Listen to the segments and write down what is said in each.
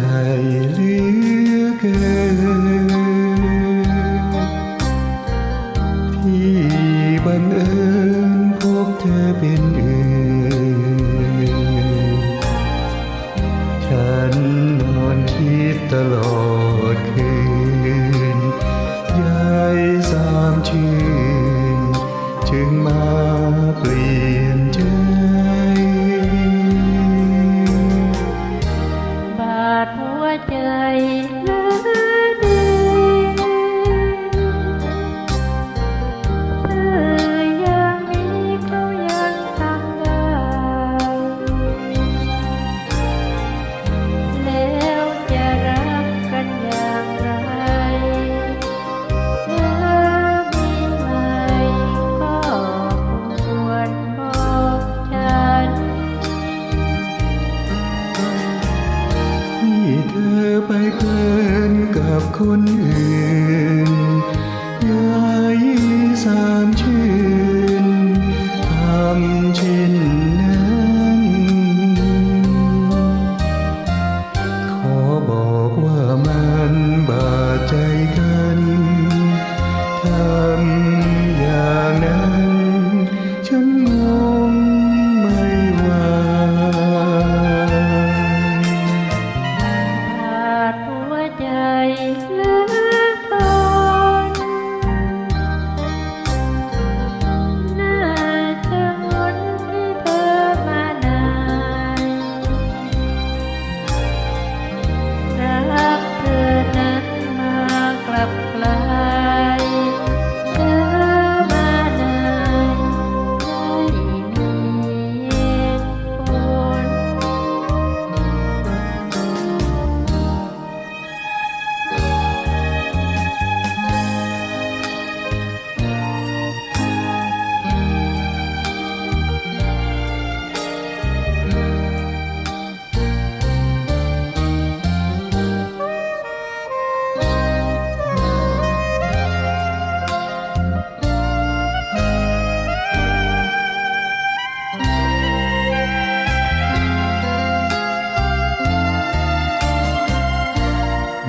ใจเหลือเกินที่บังเอิญพบเธอเป็นอื่น ฉันนอนคิดตลอดคืน กับคนอื่นยายีสามชื่นทำเช่นนั้น ขอบอกว่ามันบาดใจกัน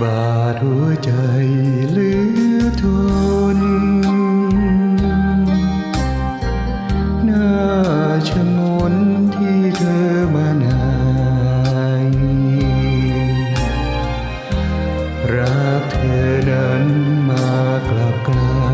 บาดหัวใจเหลือทนน่าชะงนที่เธอมานายรักเธอนั้นมากลับกลา